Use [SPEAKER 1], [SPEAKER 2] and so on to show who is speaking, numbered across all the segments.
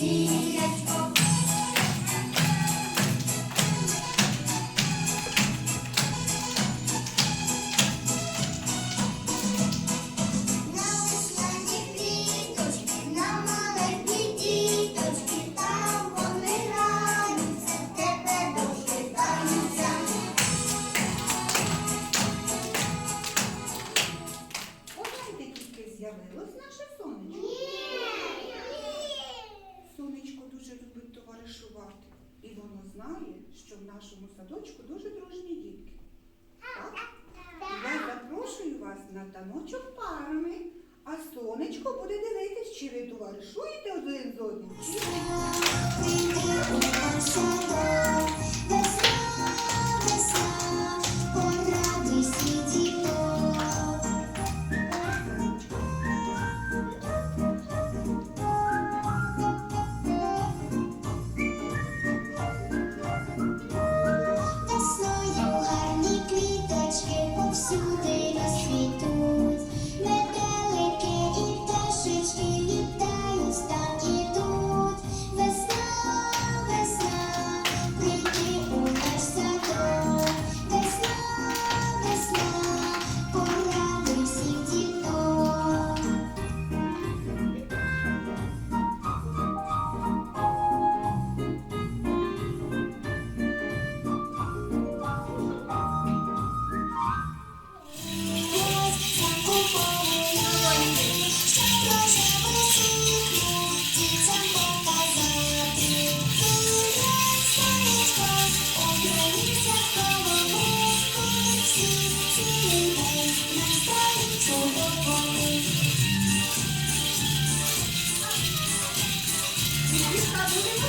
[SPEAKER 1] deep.
[SPEAKER 2] 有鱼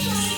[SPEAKER 2] Thank you.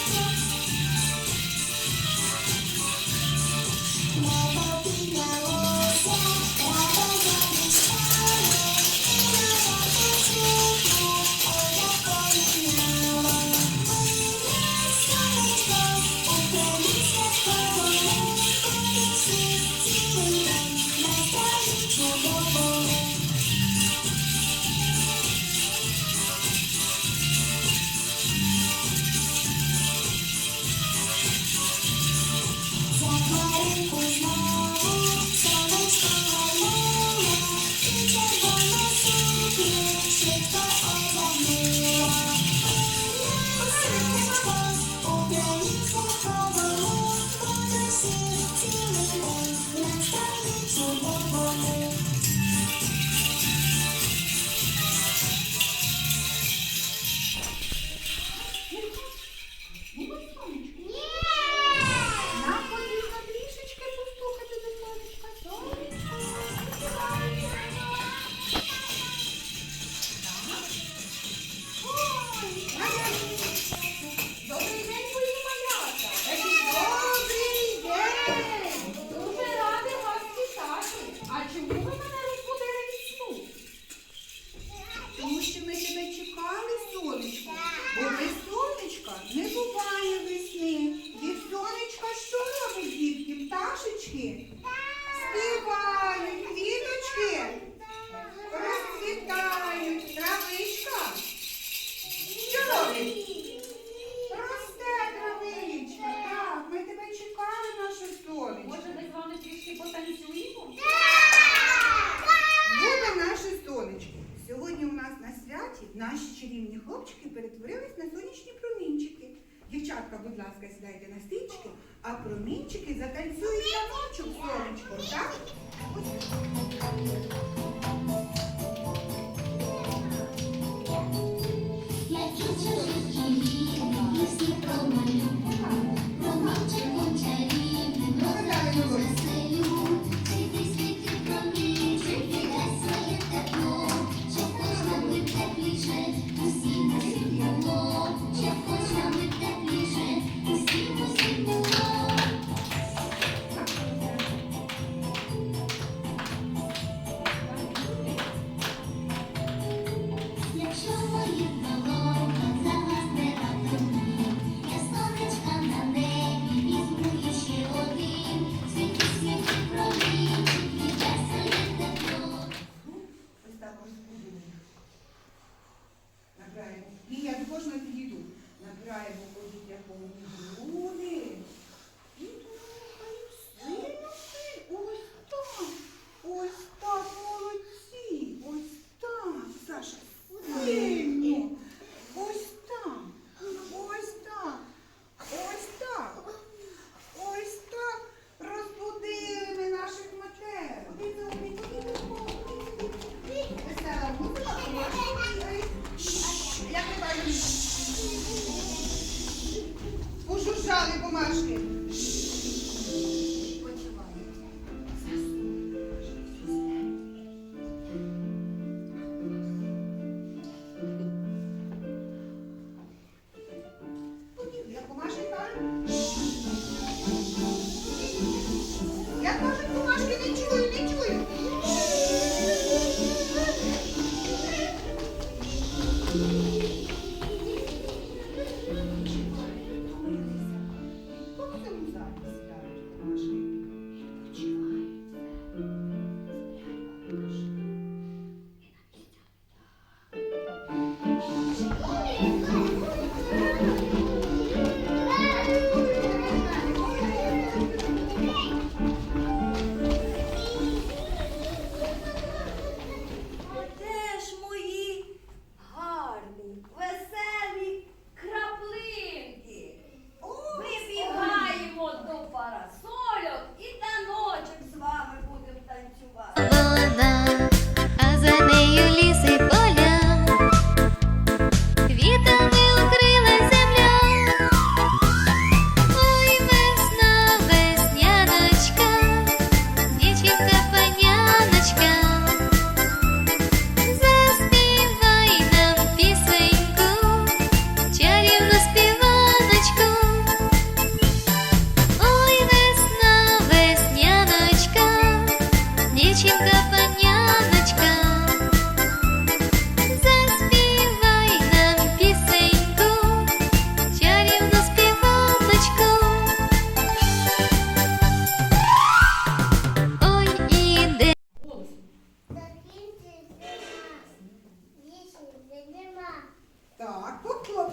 [SPEAKER 2] Дівчатка, будь ласка, сідайте на стічки, а промінчики затанцюють на ночок. Thank you.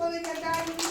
[SPEAKER 2] Giove Catania